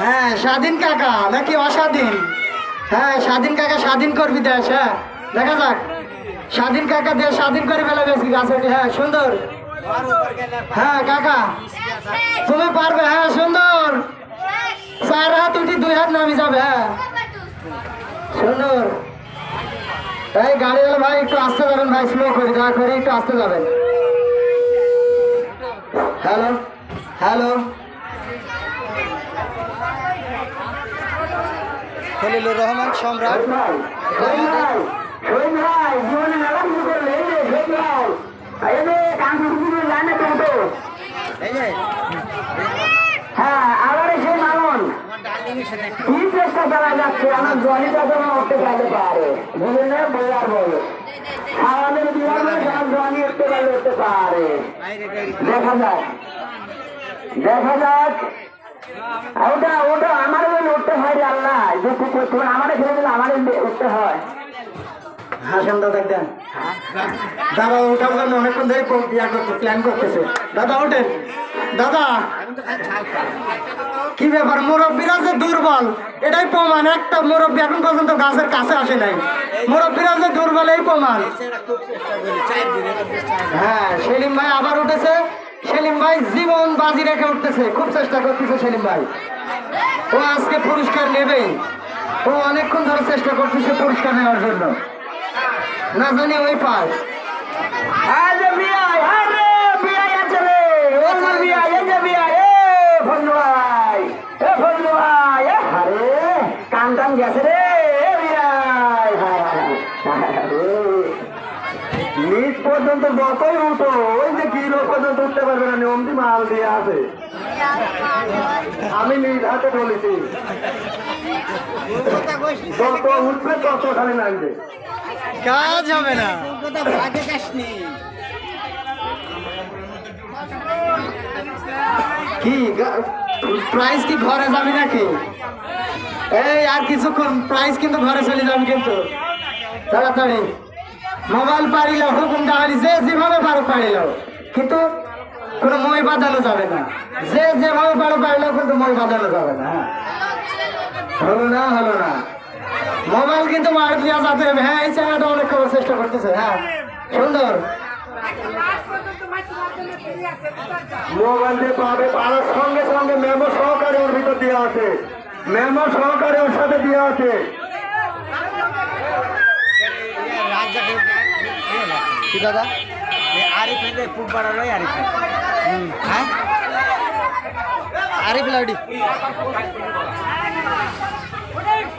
হ্যাঁ, স্বাধীন কাকা নাকি অস্বাধীন? হ্যাঁ স্বাধীন কাকা স্বাধীন করবি দেশ হ্যাঁ। দেখা যাক। স্বাধীন কাকা দেশ স্বাধীন করে ফেলে বেশি গাছটি হ্যাঁ সুন্দর। হ্যাঁ কাকা। তুমি পারবে হ্যাঁ সুন্দর। চার হাত উঠি দুই হাত নামি যাবে হ্যাঁ। সুন্দর। এই গাড়ি হলো ভাই একটু আসতে যাবেন ভাই স্লো করি দয়া করে একটু আসতে যাবেন। হ্যালো হ্যালো খলিলুর রহমান সম্রাট। যে যে হ্যাঁ আবার সেই মালন করা যাচ্ছে আমার জনিটা যেন উঠতে পারতে পারে বুঝলেন বলার বলে আমাদের বিভাগে সব জনি উঠতে পারলে উঠতে পারে। দেখা যাক। দেখা যাক। ওটা ওটা আমার ওই উঠতে হয় আল্লাহ করতে হবে আমাদের ছেড়ে দিলে আমাদের উঠতে হয়। হাসান দাদা দেন দাদা ওঠার জন্য অনেকক্ষণ ধরে প্ল্যান করতেছে। দাদা, ওঠেন। দাদা, কি ব্যাপার? মুরব্বীরা যে দুর্বল, এটাই প্রমাণ। একটা মুরব্বী এখন পর্যন্ত গাছের কাছে আসে নাই। মুরব্বীরা যে দুর্বল, এই প্রমাণ। হ্যাঁ সেলিম ভাই আবার উঠেছে। সেলিম ভাই জীবন বাজি রেখে উঠতেছে। খুব চেষ্টা করতেছে সেলিম ভাই। ও আজকে পুরস্কার নেবেই ও অনেকক্ষণ ধরে চেষ্টা করতেছে পুরস্কার নেওয়ার জন্য। না জানি ওই পায় আরে বিয়াই আরে বিয়াই আছে রে ও আমার বিয়াই এই যে বিয়াই এ ফন্ডু ভাই এ ফন্ডু ভাই এ আরে কান টান গেছে রে। নিচ পর্যন্ত যতই উঠো ওই যে কিলো পর্যন্ত উঠতে পারবে না নিয়মটি মাল দিয়ে আছে। আমি নিজ হাতে বলেছি। যত উঠবে তত খালি নামবে। কাজ হবে না। কি প্রাইস কি ঘরে যাবি নাকি? এই, আর কিছুক্ষণ প্রাইস কিন্তু ঘরে চলে যাবে কিন্তু। তাড়াতাড়ি। মোবাইল পারিল হুকুম ডাহারি যে যেভাবে পারো পারিল কিন্তু কোনো মই বাঁধানো যাবে না। যে যেভাবে পারো পারিলেও কিন্তু মই বাঁধানো যাবে না হ্যাঁ। হলো না হলো না। মোবাইল কিন্তু মার দেওয়া যাতে হবে হ্যাঁ এই জায়গাটা অনেক করার চেষ্টা করতেছে হ্যাঁ। সুন্দর। মোবাইল দিয়ে পাবে পাওয়ার সঙ্গে সঙ্গে মেমো সহকারে ওর ভিতর দেওয়া আছে মেমো সহকারে ওর সাথে দেওয়া আছে। কি দাদা? আরিফ এলে পুক বাড়ালো আরিফ। হ্যাঁ? আরিফ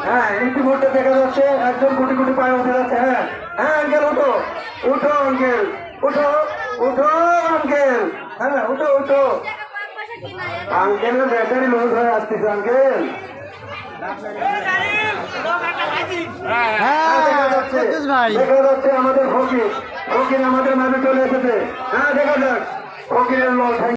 হ্যাঁ ইতিমধ্যে দেখা যাচ্ছে একজন কোটি কোটি পায়ে উঠে যাচ্ছে হ্যাঁ। হ্যাঁ আঙ্কেল উঠো। উঠো আঙ্কেল। উঠো উঠো আঙ্কেল। হ্যাঁ উঠো উঠো। আঙ্কেল ব্যাটারি লুজ হয়ে আসতেছে আঙ্কেল। দেখা যাচ্ছে। আমাদের ফকির। ফকির আমাদের মাঝে চলে এসেছে। হ্যাঁ দেখা যাক। ফকিরের লস